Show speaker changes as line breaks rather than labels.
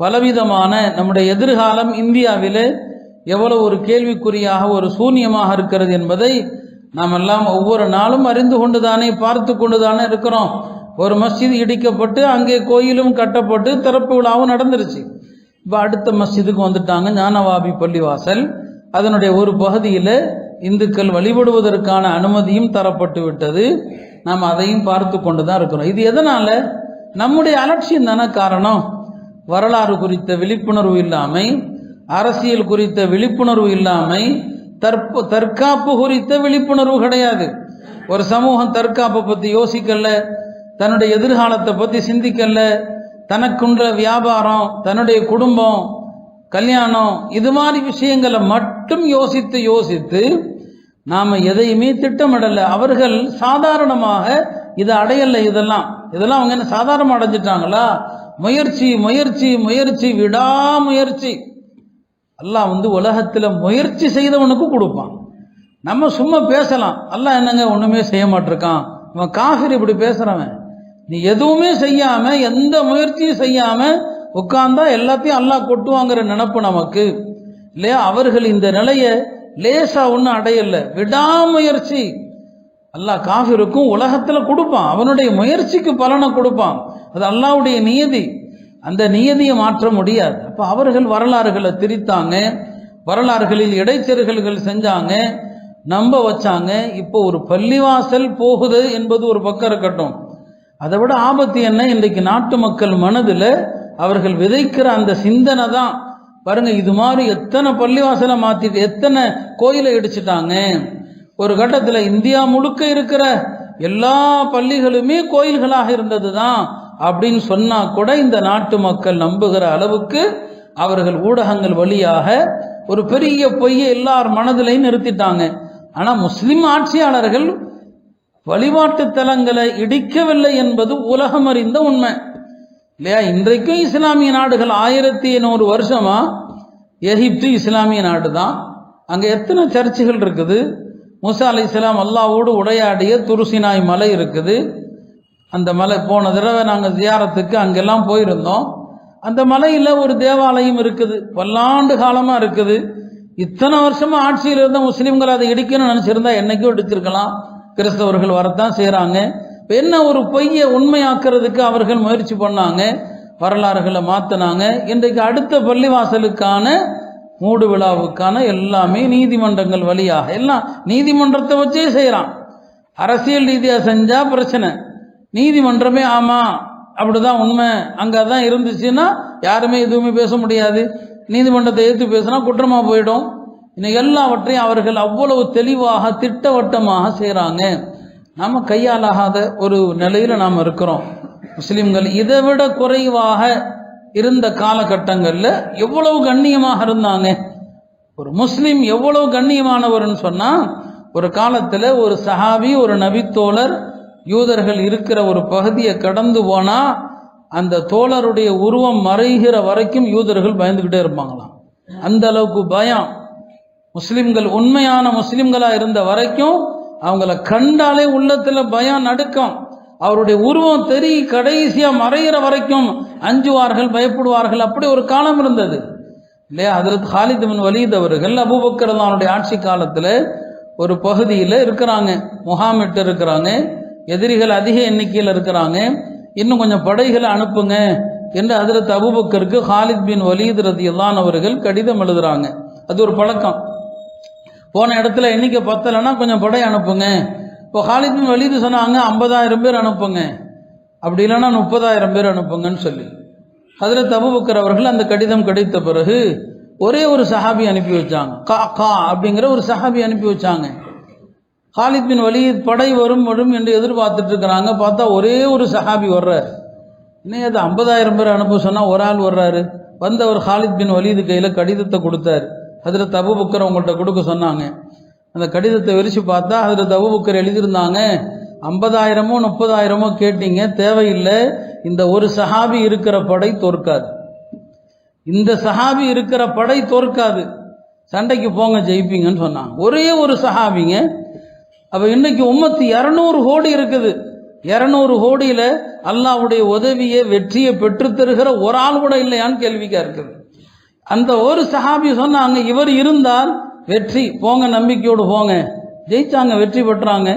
பலவிதமான நம்முடைய எதிர்காலம் இந்தியாவில் எவ்வளவு ஒரு கேள்விக்குறியாக ஒரு சூன்யமாக இருக்கிறது என்பதை நாம் எல்லாம் ஒவ்வொரு நாளும் அறிந்து கொண்டு தானே பார்த்து கொண்டு தானே இருக்கிறோம். ஒரு மஸ்ஜித் இடிக்கப்பட்டு அங்கே கோயிலும் கட்டப்பட்டு திறப்பு விழாவும் நடந்துருச்சு. இப்போ அடுத்த மஸ்ஜிதுக்கு வந்துட்டாங்க ஞானவாபி பள்ளிவாசல். அதனுடைய ஒரு பகுதியில் இந்துக்கள் வழிபடுவதற்கான அனுமதியும் தரப்பட்டு விட்டது. நாம் அதையும் பார்த்து கொண்டு தான் இருக்கிறோம். இது எதனால்? நம்முடைய அலட்சியம் தானே காரணம்? வரலாறு குறித்த விழிப்புணர்வு இல்லாமை அரசியல் குறித்த விழிப்புணர்வு இல்லாமை தற்ப தற்காப்பு குறித்த விழிப்புணர்வு கிடையாது. ஒரு சமூகம் தற்காப்பை பற்றி யோசிக்கல தன்னுடைய எதிர்காலத்தை பற்றி சிந்திக்கல தனக்குன்ற வியாபாரம் தன்னுடைய குடும்பம் கல்யாணம் இது மாதிரி விஷயங்களை மட்டும் யோசித்து யோசித்து நாம் எதையுமே திட்டமிடலை. அவர்கள் சாதாரணமாக இதை அடையலை இதெல்லாம். இதெல்லாம் அவங்க என்ன சாதாரணமாக அடைஞ்சிட்டாங்களா? முயற்சி முயற்சி முயற்சி விடாமுயற்சி. அல்லாஹ் வந்து உலகத்தில் முயற்சி செய்தவனுக்கு கொடுப்பான். நம்ம சும்மா பேசலாம். அல்லாஹ் என்னங்க ஒன்றுமே செய்ய மாட்டிருக்கான். இவன் காஃபிர் இப்படி பேசுகிறவன் நீ எதுவுமே செய்யாமல் எந்த முயற்சியும் செய்யாமல் உட்கார்ந்தா எல்லாத்தையும் அல்லாஹ் கொட்டுவாங்கிற நினப்பு நமக்கு. இல்லையா? அவர்கள் இந்த நிலையை லேசா ஒன்றும் அடையலை. விடாமுயற்சி. அல்லாஹ் காஃபிருக்கும் உலகத்தில் கொடுப்பான். அவனுடைய முயற்சிக்கு பலனை கொடுப்பான். அது அல்லாவுடைய நியதி. அந்த நியதியை மாற்ற முடியாது. அப்போ அவர்கள் வரலாறுகளை திரித்தாங்க. வரலாறுகளில் இடைச்செருகல்கள் செஞ்சாங்க. நம்ப வச்சாங்க. இப்போ ஒரு பள்ளிவாசல் போகுது என்பது ஒரு பக்கம் இருக்கட்டும். அதை விட ஆபத்து என்ன? இன்றைக்கு நாட்டு மக்கள் மனதில் அவர்கள் விதைக்கிற அந்த சிந்தனை தான். பாருங்க இது மாதிரி எத்தனை பள்ளிவாசலை மாற்றிட்டு எத்தனை கோயிலை இடிச்சிட்டாங்க. ஒரு கட்டத்தில் இந்தியா முழுக்க இருக்கிற எல்லா பள்ளிகளுமே கோயில்களாக இருந்தது தான் அப்படின்னு சொன்னா கூட இந்த நாட்டு மக்கள் நம்புகிற அளவுக்கு அவர்கள் ஊடகங்கள் வழியாக ஒரு பெரிய பொய்யை எல்லார் மனதிலையும் நிறுத்திட்டாங்க. ஆனால் முஸ்லிம் ஆட்சியாளர்கள் வழிபாட்டு தலங்களை இடிக்கவில்லை என்பது உலகம் அறிந்த உண்மை. இல்லையா? இன்றைக்கும் இஸ்லாமிய நாடுகள் ஆயிரத்தி எண்ணூறு வருஷமா எகிப்து இஸ்லாமிய நாடு தான். அங்கே எத்தனை சர்ச்சுகள் இருக்குது? முசா அலி இஸ்லாம் அல்லாவோடு உடையாடிய துருசினாய் மலை இருக்குது. அந்த மலை போன தடவை நாங்கள் ஜியாரத்துக்கு அங்கெல்லாம் போயிருந்தோம். அந்த மலையில் ஒரு தேவாலயம் இருக்குது. பல்லாண்டு காலமாக இருக்குது. இத்தனை வருஷமாக ஆட்சியில் இருந்த முஸ்லீம்கள் அதை இடிக்கணும்னு நினச்சிருந்தா என்னைக்கும் இடிச்சிருக்கலாம். கிறிஸ்தவர்கள் வரத்தான் செய்கிறாங்க இப்போ என்ன ஒரு பொய்யை உண்மையாக்குறதுக்கு அவர்கள் முயற்சி பண்ணாங்க? வரலாறுகளை மாற்றினாங்க இன்றைக்கு அடுத்த பள்ளிவாசலுக்கான மூடு விழாவுக்கான எல்லாமே நீதிமன்றங்கள் வழியாக எல்லாம் நீதிமன்றத்தை வச்சே செய்கிறான் அரசியல் ரீதியாக செஞ்சால் பிரச்சனை. நீதிமன்றமே ஆமாம் அப்படிதான் உண்மை. அங்கே தான் இருந்துச்சுன்னா யாருமே எதுவுமே பேச முடியாது. நீதிமன்றத்தை எதிர்த்து பேசினா குற்றமாக போயிடும். இன்னும் எல்லாவற்றையும் அவர்கள் அவ்வளவு தெளிவாக திட்டவட்டமாக செய்கிறாங்க நாம் கையாலாகாத ஒரு நிலையில் நாம் இருக்கிறோம். முஸ்லீம்கள் இதை விட குறைவாக இருந்த காலகட்டங்களில் எவ்வளவு கண்ணியமாக இருந்தாங்க. ஒரு முஸ்லீம் எவ்வளவு கண்ணியமானவர்னு சொன்னால் ஒரு காலத்தில் ஒரு சஹாபி ஒரு நபித்தோழர் யூதர்கள் இருக்கிற ஒரு பகுதியை கடந்து போனால் அந்த தோழருடைய உருவம் மறைகிற வரைக்கும் யூதர்கள் பயந்துக்கிட்டே இருப்பாங்களாம். அந்த அளவுக்கு பயம். முஸ்லிம்கள் உண்மையான முஸ்லிம்களாக இருந்த வரைக்கும் அவங்கள கண்டாலே உள்ளத்தில் பயம் நடுக்கம். அவருடைய உருவம் தெரி கடைசியாக மறைகிற வரைக்கும் அஞ்சுவார்கள் பயப்படுவார்கள் அப்படி ஒரு காலம் இருந்தது. இல்லையா? அதில் ஹாலித் பின் வலீத் அவர்கள் அபூபக்கர் ஆட்சி காலத்தில் ஒரு பகுதியில் இருக்கிறாங்க முகாமிட்டு இருக்கிறாங்க. எதிரிகள் அதிக எண்ணிக்கையில் இருக்கிறாங்க. இன்னும் கொஞ்சம் படைகளை அனுப்புங்க என்று அதில் அபூபக்கருக்கு ஹாலித் பின் வலீத் ரதியல்லான் அவர்கள் கடிதம் எழுதுறாங்க. அது ஒரு பழக்கம். போன இடத்துல எண்ணிக்கை பத்தலைன்னா கொஞ்சம் படை அனுப்புங்க. இப்போ ஹாலித் பின் வலீது சொன்னாங்க ஐம்பதாயிரம் பேர் அனுப்புங்க. அப்படி இல்லைன்னா முப்பதாயிரம் பேர் அனுப்புங்கன்னு சொல்லி. அதில் தபுபக்கர் அவர்கள் அந்த கடிதம் கிடைத்த பிறகு ஒரே ஒரு சஹாபி அனுப்பி வச்சாங்க. கா கா அப்படிங்கிற ஒரு சஹாபி அனுப்பி வச்சாங்க. ஹாலித் பின் வலீத் படை வரும் வரும் என்று எதிர்பார்த்துட்டு இருக்கிறாங்க. பார்த்தா ஒரே ஒரு சஹாபி வர்றார். இன்னும் அது ஐம்பதாயிரம் பேர் அனுப்ப சொன்னால் ஒரு ஆள் வர்றாரு. வந்தவர் ஹாலித் பின் வலீது கையில் கடிதத்தை கொடுத்தாரு. அதில் தபுபக்கர் அவங்கள்ட்ட கொடுக்க சொன்னாங்க. அந்த கடிதத்தை விரிச்சு பார்த்தா அதில் தபுபக்கர் எழுதியிருந்தாங்க. ஐம்பதாயிரமோ முப்பதாயிரமோ கேட்டீங்க தேவையில்லை. இந்த ஒரு சஹாபி இருக்கிற படை தோற்காது. இந்த சஹாபி இருக்கிற படை தோற்காது. சண்டைக்கு போங்க ஜெயிப்பீங்கன்னு சொன்னாங்க. ஒரே ஒரு சஹாபிங்க அப்போ இன்னைக்கு உம்மத்து இரநூறு கோடி இருக்குது. இரநூறு கோடியில அல்லாஹ்வுடைய உதவியை வெற்றியை பெற்று தருகிற ஒரு ஆள் கூட இல்லையான்னு கேள்விக்கா இருக்குது. அந்த ஒரு சஹாபி சொன்னாங்க இவர் இருந்தால் வெற்றி போங்க நம்பிக்கையோடு போங்க. ஜெயிச்சாங்க வெற்றி பெற்றாங்க.